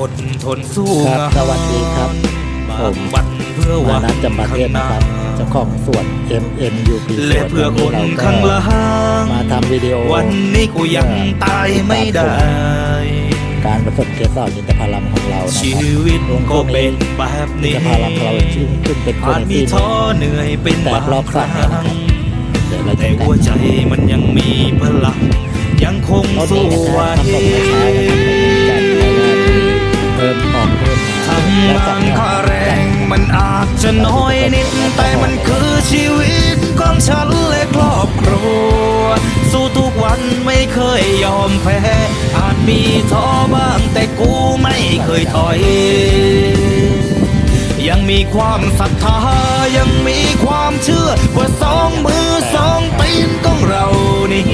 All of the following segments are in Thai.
อดทนสู้ครับงานสวัสดีครับบาผงมวันเพื่อมาวันนัดจำปาเทศนะครับเจ้าของสวน MNUP สและวนเพื่อวันคนี้นเราก็ข้างหล่างมาทำวิดีโอ วันนี้กูยังตายไม่ได้ การผสมเกสรอินทผลัมของเรานะชีครับวิตก็เป็นแบบอินนี้ทผลัมของเราชื่นขึ้นเป็นคนอาจมีที่ท้อเหนื่อยเป็นแตบากงรอบคฝัรั้นนะครับงเดี๋ยวเราแต่จะหัวใจมันยังมีพลังยังคงต้นสู้นี้นะครับว่ มาทั้งาสองงค่าแรงมันอาจจะน้อยนิด แต่มันคือชีวิตของฉันและครอบครัว สู้ทุกวันไม่เคยยอมแพ้ อาจมีท้อบ้างแต่กูไม่เคยถอย ยังมีความศรัทธายังมีความเชื่อ ว่าสองมือสองตีนของเรานี้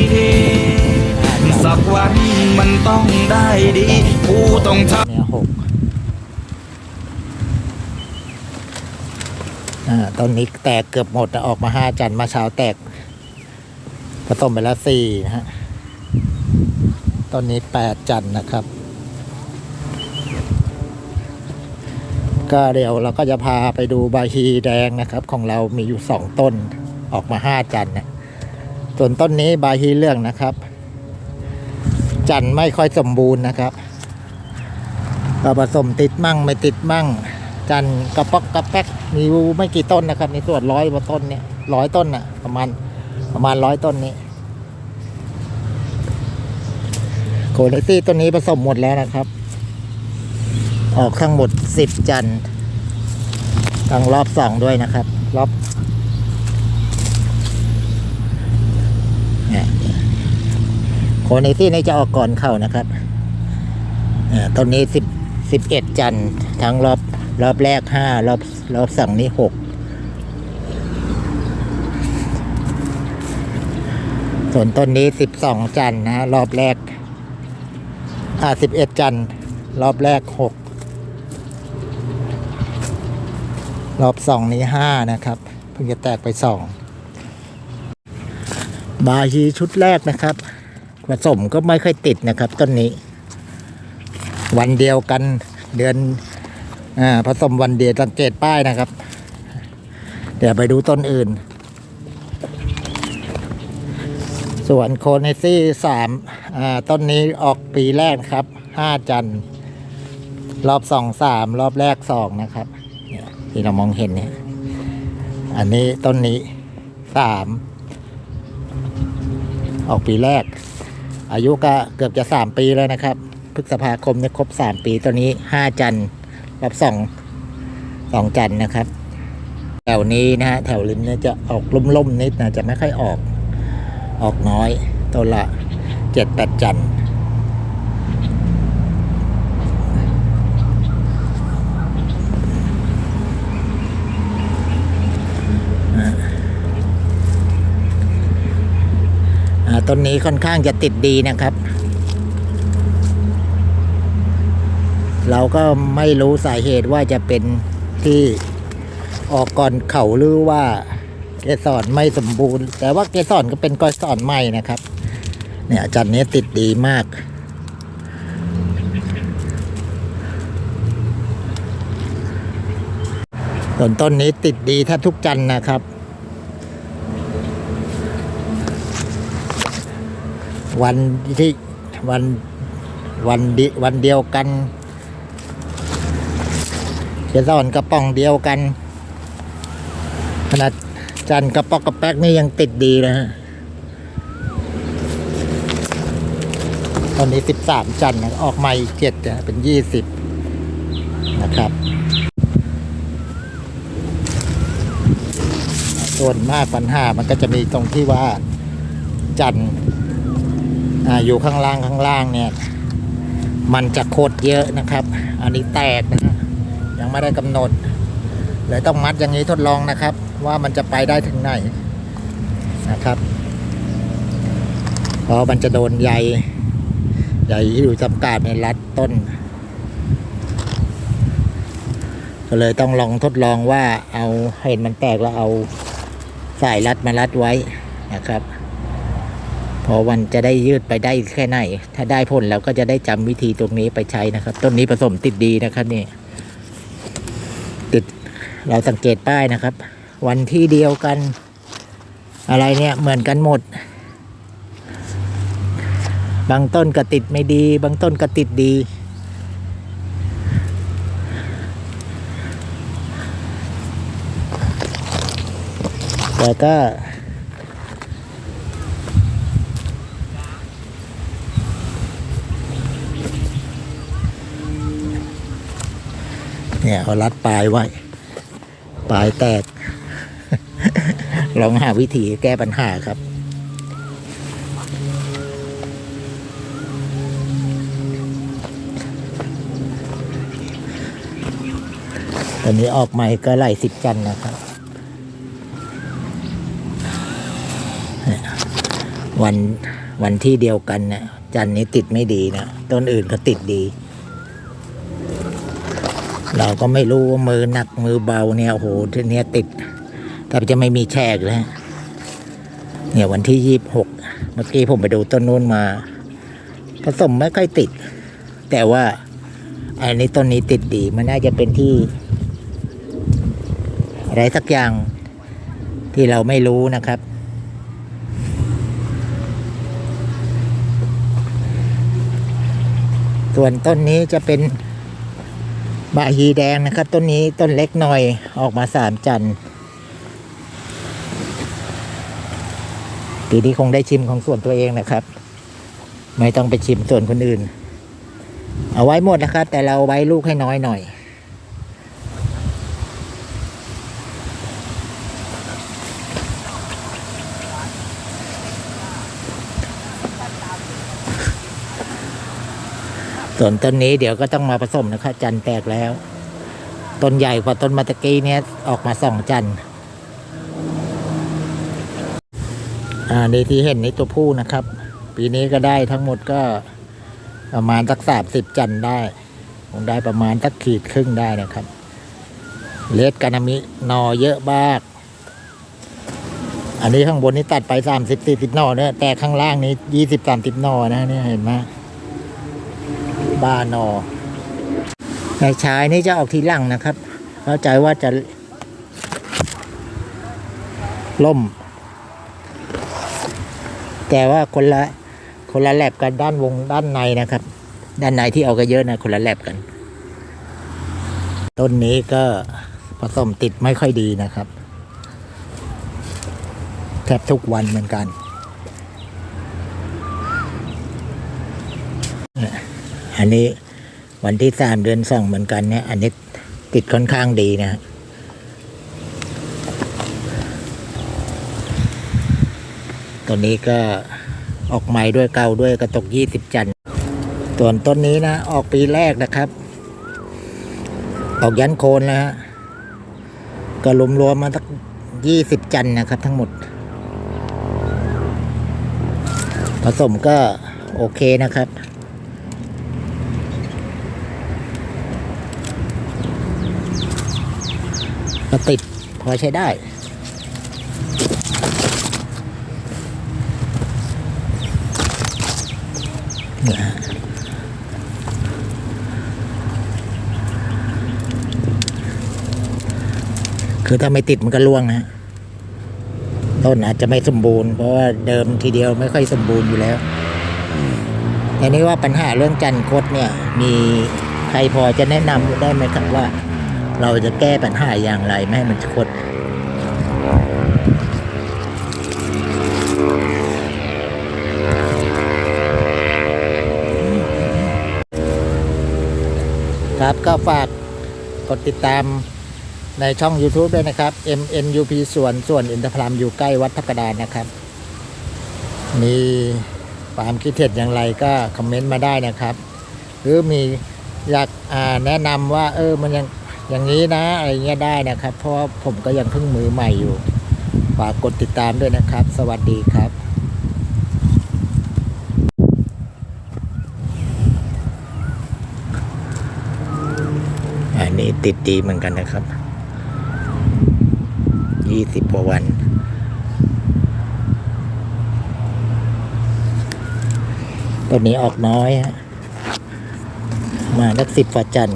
สักวันมันต้องได้ดีกูต้องทำ เนี่ยหกอ่า ต้นนี้แตกเกือบหมดนะออกมาห้าจันมาเช้าแตกผสมไปแล้วสี่นะฮะต้นนี้แปดจันนะครับ ก็เดี๋ยวเราก็จะพาไปดูใบฮีแดงนะครับ ของเรามีอยู่สองต้นออกมาห้าจันนะส่วนต้นนี้ใบฮีเรื่องนะครับ จันไม่ค่อยสมบูรณ์นะครับก็ผสมติดมั่งไม่ติดมั่ง จันกระป๊อกกระแป๊กมีไม่กี่ต้นนะครับ ในส่วนร้อยกว่าต้นเนี่ยร้อยต้นน่ะ ประมาณประมาณร้อยต้นนี้โคเลตี้ต้นนี้ผสมหมดแล้วนะครับ ออกทั้งหมดสิบจันทั้งรอบสองด้วยนะครับ รอบโคเนตี้นี่จะออกก่อนเข้านะครับต้นนี้สิบสิบเอ็ดจันทั้งรอบ รอบแรกห้ารอบรอบสองนี้หกส่วนต้นนี้สิบสองจันนะ รอบแรก อ่าสิบเอ็ดจันทร์รอบแรกหกรอบสองนี้ห้านะครับเพิ่งจะแตกไปสองบาฮีชุดแรกนะครับผสมก็ไม่ค่อยติดนะครับต้นนี้ วันเดียวกันเดือน อาผสมวันเดียสังเกตป้ายนะครับ เดี๋ยวไปดูต้นอื่นส่วนโคเนซี่สามอ่าต้นนี้ออกปีแรกครับห้าจันรอบสองสามรอบแรกสองนะครับที่เรามองเห็นเนี่ยอันนี้ต้นนี้สามออกปีแรก อายุก็เกือบจะสามปีแล้วนะครับพฤษภาคมเนี่ยครบสามปีตัวนี้ห้าจันทร์ รับสองสองจันนะครับ แถวนี้นะฮะแถวริมเนี่ยจะออกล่มๆนิดนะจะไม่ค่อยออก ออกน้อยตัวละเจ็ดแปดจันอ่าต้นนี้ค่อนข้างจะติดดีนะครับ เราก็ไม่รู้สาเหตุว่าจะเป็นที่ออกก่อนเขาหรือว่าเกสรไม่สมบูรณ์ แต่ว่าเกสรก็เป็นเกสรใหม่นะครับ เนี่ยจันนี้ติดดีมากส่วนต้นนี้ติดดีแทบทุกจันทร์นะครับ วันที่วันวันดิวันเดียวกัน เกสรกระป๋องเดียวกัน ขนาดจันกระป๋องกระแป๊กนี่ยังติดดีนะฮะตอนนี้สิบสามจันนะออกมาอีกเจ็ดเป็นยี่สิบนะครับ ส่วนมากปัญหามันก็จะมีตรงที่ว่าจันออยู่ข้างล่างข้างล่างเนี่ย มันจะโคตรเยอะนะครับ อันนี้แตกนะ ยังไม่ได้กำหนดเลยต้องมัดอย่างนี้ทดลองนะครับ ว่ามันจะไปได้ถึงไหนนะครับเพราะมันจะโดนใยใยที่อยู่จำกัดในรัดต้น ก็เลยต้องลองทดลองว่าเอาเห็นมันแตกแล้วเอาสายรัดมารัดไว้นะครับพอวันจะได้ยืดไปได้แค่ไหน ถ้าได้ผลแล้วก็จะได้จำวิธีตรงนี้ไปใช้นะครับ ต้นนี้ผสมติดดีนะครับนี่ เราสังเกตป้ายนะครับ วันที่เดียวกัน อะไรเนี่ยเหมือนกันหมด บางต้นก็ติดไม่ดี บางต้นก็ติดดี แต่ก็เนี่ยเขารัดปลายไว้ ปลายแตก ลองหาวิธีแก้ปัญหาครับ ตอนนี้ออกใหม่ก็ไล่สิบจันนะครับ วันวันที่เดียวกันเนี่ยจันนี้ติดไม่ดีนะ ต้นอื่นก็ติดดี เราก็ไม่รู้ว่ามือหนักมือเบาเนี่ยโอ้โหทีเนี้ยติด แต่จะไม่มีแชกแล้วเนี่ยวันที่ยี่บหกเมื่อกี้ผมไปดูต้นนู้นมา ผสมไม่ค่อยติด แต่ว่าอันนี้ต้นนี้ติดดี มันน่าจะเป็นที่ อะไรสักอย่างที่เราไม่รู้นะครับ ส่วนต้นนี้จะเป็น บาฮีแดงนะครับต้นนี้ต้นเล็กหน่อยออกมาสามจันทีนี้คงได้ชิมของส่วนตัวเองนะครับ ไม่ต้องไปชิมส่วนคนอื่น เอาไว้หมดนะครับ แต่เราไว้ลูกให้น้อยหน่อย ส่วนต้นนี้เดี๋ยวก็ต้องมาผสมนะครับจันแตกแล้ว ต้นใหญ่กว่าต้นมาตะกี้เนี้ยออกมาสองจันอ่านี่ที่เห็นนี่ตัวผู้นะครับ ปีนี้ก็ได้ทั้งหมดก็ประมาณสักสามสิบจันได้คงได้ประมาณสักขีดครึ่งได้นะครับ เลสกานามินอเยอะมาก อันนี้ข้างบนนี่ตัดไปสามสิบสี่สิบนอเนี่ยแต่ข้างล่างนี้ยี่สิบสามสิบนอนะเนี่ยเห็นไหม บานอในชายนี่จะออกทีหลังนะครับ เข้าใจว่าจะล่ม แต่ว่าคนละคนละแลบกันด้านวงด้านในนะครับ ด้านในที่เอาก็เยอะนะคนละแลบกัน ต้นนี้ก็ผสมติดไม่ค่อยดีนะครับ แทบทุกวันเหมือนกัน อันนี้วันที่สามเดือนสองเหมือนกันเนี่ย อันนี้ติดค่อนข้างดีนะตัวนี้ก็ออกใหม่ด้วยเก่าด้วยกระตกยี่สิบจันทร์ส่วนต้นนี้นะ ออกปีแรกนะครับ ออกยันโคนแล้วฮะก็รวมรวมมาสักยี่สิบจันนะครับ ทั้งหมด ผสมก็โอเคนะครับ ก็ติดพอใช้ได้เนี่ยคือถ้าไม่ติดมันก็ล่วงนะฮะต้นอาจจะไม่สมบูรณ์เพราะว่าเดิมทีเดียวไม่ค่อยสมบูรณ์อยู่แล้วแต่นี้ว่าปัญหาเรื่องจันทร์คดเนี่ย มีใครพอจะแนะนำได้ไหมครับว่า เราจะแก้ปัญหาอย่างไรไม่ให้มันคดครับก็ฝากกดติดตามในช่อง YouTube ด้วยนะครับ MNUP ส่วนส่วนอินทพลัมอยู่ใกล้วัดทับกระดานนะครับ มีความคิดเห็นอย่างไรก็คอมเมนต์มาได้นะครับ หรือมีอยากอ่าแนะนำว่าเออมันยัง อย่างนี้นะอะไรเงี้ยได้นะครับ เพราะผมก็ยังเพิ่งมือใหม่อยู่ฝากกดติดตามด้วยนะครับ สวัสดีครับอันนี้ติดดีเหมือนกันนะครับยี่สิบกว่าวันต้นนี้ออกน้อยฮะมาสักสิบฝาจันทร์